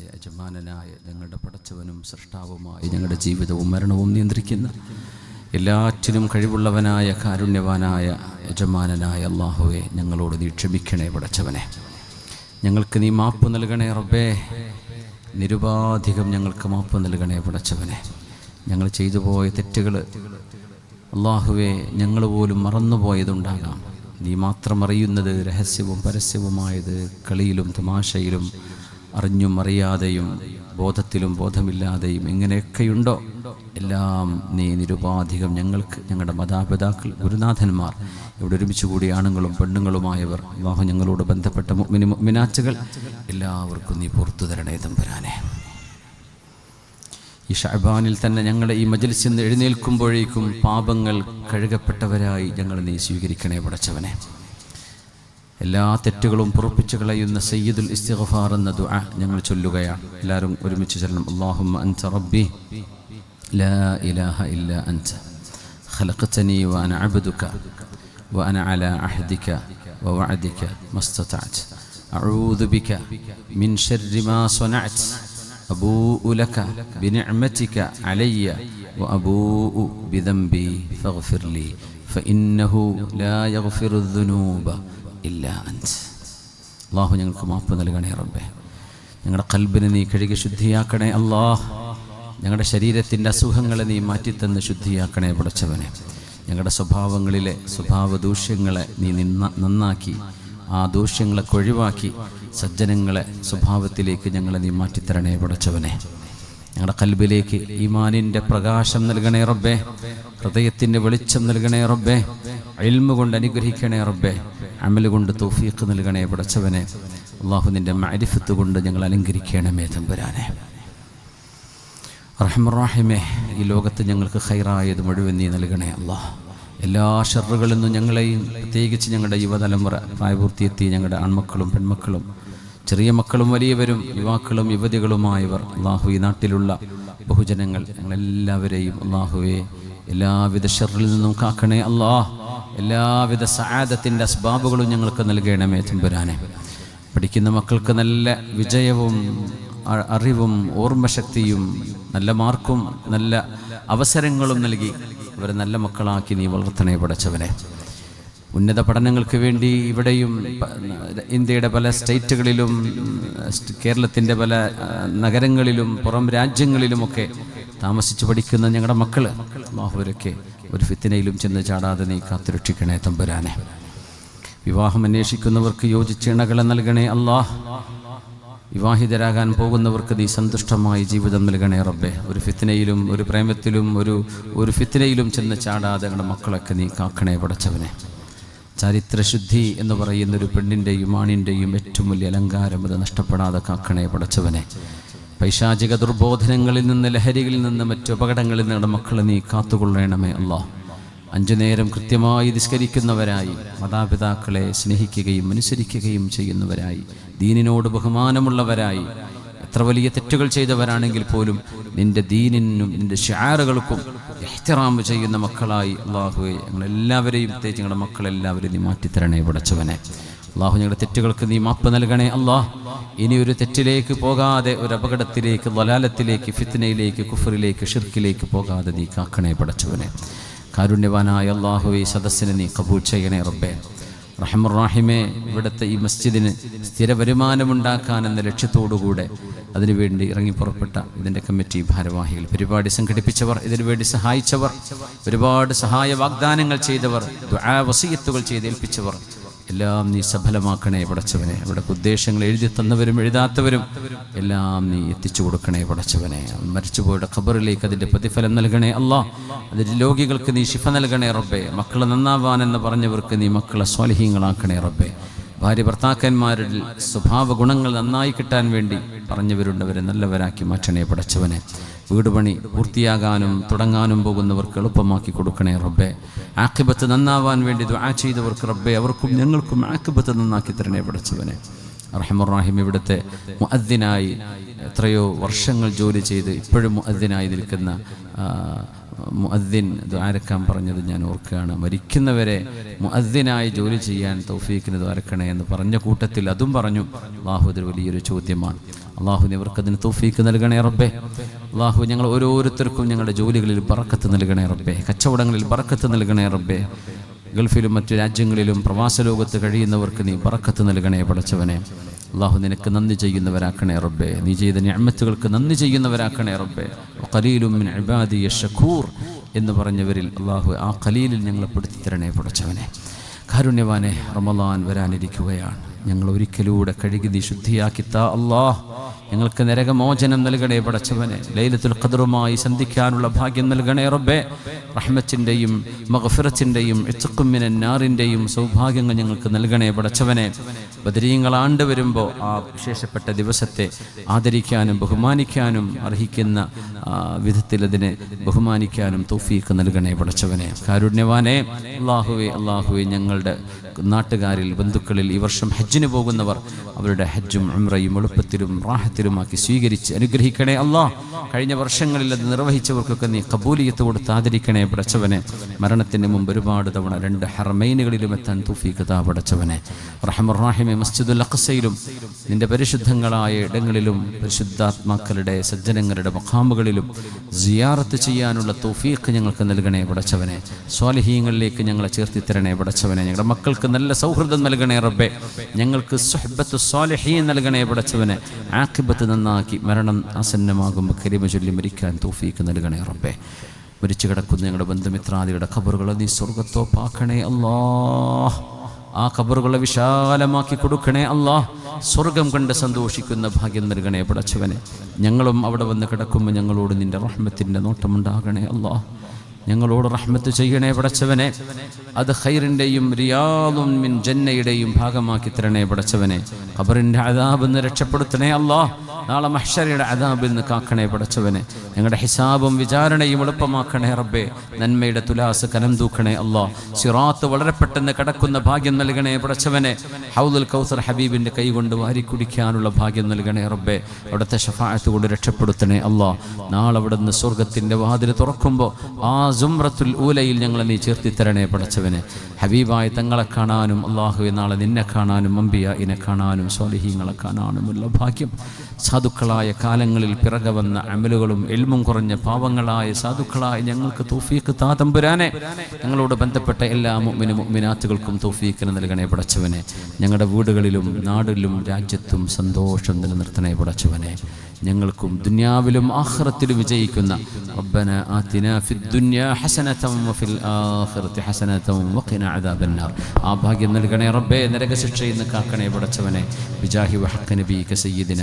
സർവശക്തനായ യജമാനനായ ഞങ്ങളുടെ പടച്ചവനും സൃഷ്ടാവുമായി ഞങ്ങളുടെ ജീവിതവും മരണവും നിയന്ത്രിക്കുന്ന എല്ലാറ്റിനും കഴിവുള്ളവനായ കാരുണ്യവാനായ യജമാനനായ അള്ളാഹുവെ ഞങ്ങളോട് നീ ക്ഷമിക്കണേ പടച്ചവനെ. ഞങ്ങൾക്ക് നീ മാപ്പ് നൽകണേ റബ്ബേ. നിരുപാധികം ഞങ്ങൾക്ക് മാപ്പ് നൽകണേ പടച്ചവനെ. ഞങ്ങൾ ചെയ്തു പോയ തെറ്റുകൾ അള്ളാഹുവെ ഞങ്ങൾ പോലും മറന്നുപോയതുണ്ടാകാം. നീ മാത്രം അറിയുന്നത് രഹസ്യവും പരസ്യവുമായത് കളിയിലും തമാശയിലും അറിഞ്ഞും അറിയാതെയും ബോധത്തിലും ബോധമില്ലാതെയും എങ്ങനെയൊക്കെയുണ്ടോ എല്ലാം നീ നിരുപാധികം ഞങ്ങൾക്ക് ഞങ്ങളുടെ മാതാപിതാക്കൾ ഗുരുനാഥന്മാർ ഇവിടെ ഒരുമിച്ച് കൂടി ആണുങ്ങളും പെണ്ണുങ്ങളുമായവർ വിവാഹം ഞങ്ങളോട് ബന്ധപ്പെട്ട മുഅ്മിനാത്തുകൾ എല്ലാവർക്കും നീ പുറത്തു തരണേ തമ്പുരാനെ. ഈ ഷഹബാനിൽ തന്നെ ഞങ്ങളുടെ ഈ മജലിസിൽ എഴുന്നേൽക്കുമ്പോഴേക്കും പാപങ്ങൾ കഴുകപ്പെട്ടവരായി ഞങ്ങൾ നീ സ്വീകരിക്കണേ പടച്ചവനെ. എല്ലാ തെറ്റുകളും പൊറുപ്പിച്ചു കളയുന്ന സയ്യിദുൽ ഇസ്തിഗ്ഫാർ എന്ന ദുആ ഞങ്ങൾ ചൊല്ലുകയാണ് എല്ലാവരും ഒരുമിച്ച് ചൊല്ലണം അല്ലാഹുമ്മ അൻത റബ്ബി ലാ ഇലാഹ ഇല്ല അൻത خلقتني وأنا عبدك وأنا على عهدك ووعدك ما استطعت أعوذ بك من شر ما صنعت أبوء لك بنعمتك علي وأبوء بذنبي فاغفر لي فإنه لا يغفر الذنوب ഇല്ല അഞ്ച് അള്ളാഹു ഞങ്ങൾക്ക് മാപ്പ് നൽകണേ റബ്ബെ. ഞങ്ങളുടെ കൽബിനെ നീ കഴുകി ശുദ്ധിയാക്കണേ അള്ളാഹ്. ഞങ്ങളുടെ ശരീരത്തിന്റെ അസുഖങ്ങളെ നീ മാറ്റിത്തന്ന് ശുദ്ധിയാക്കണേ പുടച്ചവനെ. ഞങ്ങളുടെ സ്വഭാവങ്ങളിലെ സ്വഭാവ ദൂഷ്യങ്ങളെ നീ നിന്ന നന്നാക്കി ആ ദൂഷ്യങ്ങളെ കൊഴിവാക്കി സജ്ജനങ്ങളെ സ്വഭാവത്തിലേക്ക് ഞങ്ങളെ നീ മാറ്റിത്തരണേ പടച്ചവനെ. ഞങ്ങളുടെ കൽബിലേക്ക് ഈമാനിന്റെ പ്രകാശം നൽകണേ റബ്ബേ. ഹൃദയത്തിന്റെ വെളിച്ചം നൽകണേ റബ്ബേ. അയൽമ കൊണ്ട് അനുഗ്രഹിക്കണേ റബ്ബേ. അമൽ കൊണ്ട് തൗഫീഖ് നൽകണേ പടച്ചവനെ. അള്ളാഹു നിന്റെ മാരിഫത്ത് കൊണ്ട് ഞങ്ങൾ അലങ്കരിക്കണമേ തമ്പുരാനെ റഹ്മറാഹിമേ ഈ ലോകത്ത് ഞങ്ങൾക്ക് ഹൈറായത് മുഴുവൻ നീ നൽകണേ അള്ളാഹ് എല്ലാ ഷെറുകളിൽ നിന്നും ഞങ്ങളെയും പ്രത്യേകിച്ച് ഞങ്ങളുടെ യുവതലമുറ പ്രായപൂർത്തിയെത്തി ഞങ്ങളുടെ ആൺമക്കളും പെൺമക്കളും ചെറിയ മക്കളും വലിയവരും യുവാക്കളും യുവതികളുമായവർ അള്ളാഹു ഈ നാട്ടിലുള്ള ബഹുജനങ്ങൾ ഞങ്ങളെല്ലാവരെയും അള്ളാഹുവെ എല്ലാവിധ ഷെറിൽ നിന്നും കാക്കണേ അള്ളാഹ് എല്ലാവിധ സഹാദത്തിന്റെ അസ്ബാബുകളും ഞങ്ങൾക്ക് നൽകണമേ തമ്പുരാനെ. പഠിക്കുന്ന മക്കൾക്ക് നല്ല വിജയവും അറിവും ഓർമ്മശക്തിയും നല്ല മാർക്കും നല്ല അവസരങ്ങളും നൽകി അവരെ നല്ല മക്കളാക്കി നീ വളർത്തണേ പഠിച്ചവനെ ഉന്നത പഠനങ്ങൾക്ക് വേണ്ടി ഇവിടെയും ഇന്ത്യയുടെ പല സ്റ്റേറ്റുകളിലും സ്റ്റ് കേരളത്തിന്റെ പല നഗരങ്ങളിലും പുറം രാജ്യങ്ങളിലുമൊക്കെ താമസിച്ച് പഠിക്കുന്ന ഞങ്ങളുടെ മക്കൾ അള്ളാഹുവരൊക്കെ ഒരു ഫിത്തിനയിലും ചെന്ന് ചാടാതെ നീ കാത്തുരക്ഷിക്കണേ തമ്പുരാനെ. വിവാഹം അന്വേഷിക്കുന്നവർക്ക് യോജിച്ച ഇണകളെ നൽകണേ അള്ളാഹ് വിവാഹിതരാകാൻ പോകുന്നവർക്ക് നീ സന്തുഷ്ടമായി ജീവിതം നൽകണേ റബ്ബെ. ഒരു ഫിത്തിനയിലും ഒരു പ്രേമത്തിലും ഒരു ഒരു ഫിത്തിനയിലും ചെന്ന് ചാടാതെ മക്കളൊക്കെ നീ കാക്കണേ പടച്ചവനെ. ചരിത്രശുദ്ധി എന്ന് പറയുന്ന ഒരു പെണ്ണിന്റെയും ആണിന്റെയും ഏറ്റവും വലിയ അലങ്കാരം അത് നഷ്ടപ്പെടാതെ കാക്കണേ പടച്ചവനെ. പൈശാചിക ദുർബോധനങ്ങളിൽ നിന്ന് ലഹരികളിൽ നിന്ന് മറ്റു അപകടങ്ങളിൽ നിന്ന് മക്കളെ നീ കാത്തുകൊള്ളണമേ അള്ളാഹ് അഞ്ചു നേരം കൃത്യമായി നിസ്കരിക്കുന്നവരായി മാതാപിതാക്കളെ സ്നേഹിക്കുകയും അനുസരിക്കുകയും ചെയ്യുന്നവരായി ദീനിനോട് ബഹുമാനമുള്ളവരായി എത്ര വലിയ തെറ്റുകൾ ചെയ്തവരാണെങ്കിൽ പോലും നിന്റെ ദീനിനും നിന്റെ ഷാറുകൾക്കും എഹ്തിറാം ചെയ്യുന്ന മക്കളായി അള്ളാഹുവെ ഞങ്ങളെല്ലാവരെയും പ്രത്യേകിച്ച് ഞങ്ങളുടെ മക്കളെല്ലാവരെയും നീ മാറ്റിത്തരണേ പടച്ചവനെ. അള്ളാഹു ഞങ്ങളുടെ തെറ്റുകൾക്ക് നീ മാപ്പ് നൽകണേ അള്ളാഹ് ഇനി ഒരു തെറ്റിലേക്ക് പോകാതെ ഒരു അപകടത്തിലേക്ക് വലാലത്തിലേക്ക് ഫിത്നയിലേക്ക് കുഫറിലേക്ക് ഷിർക്കിലേക്ക് പോകാതെ നീ കാക്കണേ പടച്ചവനെ. കാരുണ്യവാനായ അള്ളാഹുവെ ഈ സദസ്സിനെ നീ കബൂൾ ചെയ്യണേ റബ്ബേ. റഹമുറാഹിമെ ഇവിടുത്തെ ഈ മസ്ജിദിന് സ്ഥിര വരുമാനമുണ്ടാക്കാൻ എന്ന ലക്ഷ്യത്തോടുകൂടെ അതിനുവേണ്ടി ഇറങ്ങി പുറപ്പെട്ട ഇതിന്റെ കമ്മിറ്റി ഭാരവാഹികൾ പരിപാടി സംഘടിപ്പിച്ചവർ ഇതിനുവേണ്ടി സഹായിച്ചവർ ഒരുപാട് സഹായ വാഗ്ദാനങ്ങൾ ചെയ്തവർ വസീയത്തുകൾ ചെയ്തേൽപ്പിച്ചവർ എല്ലാം നീ സഫലമാക്കണേ പടച്ചവനെ. അവിടെ ഉദ്ദേശങ്ങൾ എഴുതി തന്നവരും എഴുതാത്തവരും എല്ലാം നീ എത്തിച്ചു കൊടുക്കണേ പടച്ചവനെ. മരിച്ചുപോയുടെ ഖബറിലേക്ക് അതിന്റെ പ്രതിഫലം നൽകണേ അല്ലാ. അതിന്റെ രോഗികൾക്ക് നീ ശിഫ നൽകണേ റബ്ബേ. മക്കളെ നന്നാവാൻ എന്ന് പറഞ്ഞവർക്ക് നീ മക്കളെ സ്വാലിഹീങ്ങളാക്കണേ റബ്ബേ. ഭാര്യ ഭർത്താക്കന്മാരുടെ സ്വഭാവ ഗുണങ്ങൾ നന്നായി കിട്ടാൻ വേണ്ടി പറഞ്ഞവരുണ്ടവരെ നല്ലവരാക്കി മാറ്റണേ പടച്ചവനെ. വീട് പണി പൂർത്തിയാകാനും തുടങ്ങാനും പോകുന്നവർക്ക് എളുപ്പമാക്കി കൊടുക്കണേ റബ്ബെ. ആക്കിബത്ത് നന്നാവാൻ വേണ്ടി ദുആ ചെയ്തവർക്ക് റബ്ബെ അവർക്കും ഞങ്ങൾക്കും ആക്കിബത്ത് നന്നാക്കി തരണേ പഠിച്ചവനെ റഹമുറാഹിം ഇവിടുത്തെ മുഅദ്ദിനായി എത്രയോ വർഷങ്ങൾ ജോലി ചെയ്ത് ഇപ്പോഴും മുഅദ്ദിനായി നിൽക്കുന്ന മുഅദ്ദിൻ ദ്വാരക്കാൻ പറഞ്ഞത് ഞാൻ ഓർക്കുകയാണ്. മരിക്കുന്നവരെ മുഅദ്ദിനായി ജോലി ചെയ്യാൻ തൗഫീഖിന് ദ്വാരക്കണേ എന്ന് പറഞ്ഞ കൂട്ടത്തിൽ അതും പറഞ്ഞു. അള്ളാഹു അതൊരു വലിയൊരു ചോദ്യമാണ്. അള്ളാഹു ഇവർക്കതിന് തൗഫീഖ് നൽകണേ റബ്ബേ. അള്ളാഹു ഞങ്ങൾ ഓരോരുത്തർക്കും ഞങ്ങളുടെ ജോലികളിൽ ബർക്കത്ത് നൽകണേ റബ്ബേ. കച്ചവടങ്ങളിൽ ബർക്കത്ത് നൽകണേ റബ്ബേ. ഗൾഫിലും മറ്റു രാജ്യങ്ങളിലും പ്രവാസ ലോകത്ത് കഴിയുന്നവർക്ക് നീ ബർക്കത്ത് നൽകണേ പടച്ചവനെ. അള്ളാഹു നിനക്ക് നന്ദി ചെയ്യുന്നവരാക്കണേ റബ്ബേ. നീ ചെയ്ത ഞാമത്തുകൾക്ക് നന്ദി ചെയ്യുന്നവരാക്കണേ റബ്ബേ. കലീലും ഇബാദിയ എന്ന് പറഞ്ഞവരിൽ അള്ളാഹു ആ കലീലിൽ ഞങ്ങളെ പെടുത്തി തരണേ പുടച്ചവനെ. കാരുണ്യവാനെ റമലാൻ വരാനിരിക്കുകയാണ്. ഞങ്ങൾ ഒരിക്കലൂടെ കഴുകി നീ ശുദ്ധിയാക്കി താ അള്ളാഹ്. ഞങ്ങൾക്ക് നരകമോചനം നൽകണേ പടച്ചവനെ. ലൈലത്തുൽ ഖദറുമായി സന്ധിക്കാനുള്ള ഭാഗ്യം നൽകണേ റബ്ബേ. റഹ്മത്തിന്റെയും മഗഫിറത്തിന്റെയും നാറിന്റെയും സൗഭാഗ്യങ്ങൾ ഞങ്ങൾക്ക് നൽകണേ പടച്ചവനെ. ബദരീങ്ങൾ ആണ്ട് വരുമ്പോൾ ആ വിശേഷപ്പെട്ട ദിവസത്തെ ആദരിക്കാനും ബഹുമാനിക്കാനും അർഹിക്കുന്ന വിധത്തിൽ അതിനെ ബഹുമാനിക്കാനും തൗഫീഖ് നൽകണേ പടച്ചവനെ. കാരുണ്യവാനെ അള്ളാഹുവെ അള്ളാഹുവെ ഞങ്ങളുടെ നാട്ടുകാരിൽ ബന്ധുക്കളിൽ ഈ വർഷം ഹജ്ജിന് പോകുന്നവർ അവരുടെ ഹജ്ജും ഉമ്രയും എളുപ്പത്തിലും റാഹത്തിലുമാക്കി സ്വീകരിച്ച് അനുഗ്രഹിക്കണേ അല്ലാ. കഴിഞ്ഞ വർഷങ്ങളിൽ അത് നിർവഹിച്ചവർക്കൊക്കെ നീ കബൂലിയത്ത് കൊടുത്ത് ആദരിക്കണേ പടച്ചവനെ. മരണത്തിന് മുമ്പ് ഒരുപാട് തവണ രണ്ട് ഹർമൈനുകളിലും എത്താൻ തൂഫീക്ക് പടച്ചവനെ. റഹമുറാഹിമെ മസ്ജിദുൽ അഖസയിലും നിന്റെ പരിശുദ്ധങ്ങളായ ഇടങ്ങളിലും പരിശുദ്ധാത്മാക്കളുടെ സജ്ജനങ്ങളുടെ മഖാമുകളിലും സിയാറത്ത് ചെയ്യാനുള്ള തൗഫീഖ് ഞങ്ങൾക്ക് നൽകണേ പടച്ചവനെ. സ്വാലിഹീങ്ങളിലേക്ക് ഞങ്ങളെ ചേർത്തി തരണേ പടച്ചവനെ. ഞങ്ങളുടെ മക്കൾക്ക് നല്ല സൗഹൃദം നൽകണേ റബ്ബെ. ഞങ്ങൾക്ക് സുഹബത്ത് സ്വാലിഹീൻ നൽകണേ പടച്ചവനെ. ആക്കിബത്ത് നന്നാക്കി മരണം ആസന്നമാകുമ്പോൾ കരിമ ചൊല്ലി മരിക്കാൻ തോഫീക്ക് നൽകണേ റബ്ബെ. മരിച്ചു കിടക്കുന്ന ഞങ്ങളുടെ ബന്ധുമിത്രാദികളുടെ ഖബറുകൾ നീ സ്വർഗത്തോ പാക്കണേ അല്ലാ. ആ ഖബറുകളെ വിശാലമാക്കി കൊടുക്കണേ അല്ലാ. സ്വർഗം കണ്ട് സന്തോഷിക്കുന്ന ഭാഗ്യം നൽകണേ പടച്ചവനെ. ഞങ്ങളും അവിടെ വന്ന് കിടക്കുമ്പോൾ ഞങ്ങളോട് നിന്റെ റഹ്മത്തിന്റെ നോട്ടമുണ്ടാകണേ അല്ലാ. ഞങ്ങളോട് റഹ്മത്ത് ചെയ്യണേ പടച്ചവനെ. അത് ഖൈറിന്റെയും റിയാദും മിൻ ജന്നയുടെയും ഭാഗമാക്കി തരണേ പടച്ചവനെ. ഖബറിന്റെ അതാബ് എന്ന് രക്ഷപ്പെടുത്തണേ അല്ലാ നാളെ മഹ്ഷരയുടെ അതാബിൽ നിന്ന് കാക്കണേ പടച്ചവനെ. ഞങ്ങളുടെ ഹിസാബും വിചാരണയും എളുപ്പമാക്കണേ റബ്ബേ. നന്മയുടെ തുലാസ് കനം തൂക്കണേ അല്ലോ. സിറാത്ത് വളരെ പെട്ടെന്ന് കടക്കുന്ന ഭാഗ്യം നൽകണേ പടച്ചവനെ. ഹൗദുൽ കൗസർ ഹബീബിന്റെ കൈ കൊണ്ട് വാരി കുടിക്കാനുള്ള ഭാഗ്യം നൽകണേ റബ്ബേ. അവിടുത്തെ ഷഫായത്ത് കൊണ്ട് രക്ഷപ്പെടുത്തണേ അല്ലോ. നാളെ അവിടെ നിന്ന് സ്വർഗത്തിന്റെ വാതിൽ തുറക്കുമ്പോൾ ആ സുംറത്തുൽ ഊലയിൽ ഞങ്ങളെ നീ ചേർത്തി തരണേ പടച്ചവനെ. ഹബീബായ തങ്ങളെ കാണാനും അള്ളാഹുവെ നാളെ നിന്നെ കാണാനും അമ്പിയ ഇനെ കാണാനും സ്വാലിഹീങ്ങളെ കാണാനുമുള്ള ഭാഗ്യം. സാധുക്കളായ കാലങ്ങളിൽ പിറകെ വന്ന അമലുകളും എൽമും കുറഞ്ഞ പാവങ്ങളായ സാധുക്കളായ ഞങ്ങൾക്ക് തൗഫീഖ് താതമ്പുരാനെ ഞങ്ങളോട് ബന്ധപ്പെട്ട എല്ലാ മുഅ്മിനും മുഅ്മിനാത്തുകൾക്കും തൗഫീഖിന് നൽകണേ പടച്ചവനെ. ഞങ്ങളുടെ വീടുകളിലും നാടിലും രാജ്യത്തും സന്തോഷം നിലനിർത്തണേ പടച്ചവനെ. ഞങ്ങൾക്കും ദുനിയാവിലും ആഖിറത്തിലും വിജയിക്കുന്ന റബ്ബന ഫിദ് ദുനിയാ ഹസനതൻ വഫിൽ ആഖിറതി ഹസനതൻ ആ ഭാഗ്യം നൽകണേ റബ്ബേ നരകശിക്ഷയിൽ നിന്ന് കാക്കണേ പടച്ചവനെ. ബിജാഹി വഹഖ നബീക സയ്യിദിന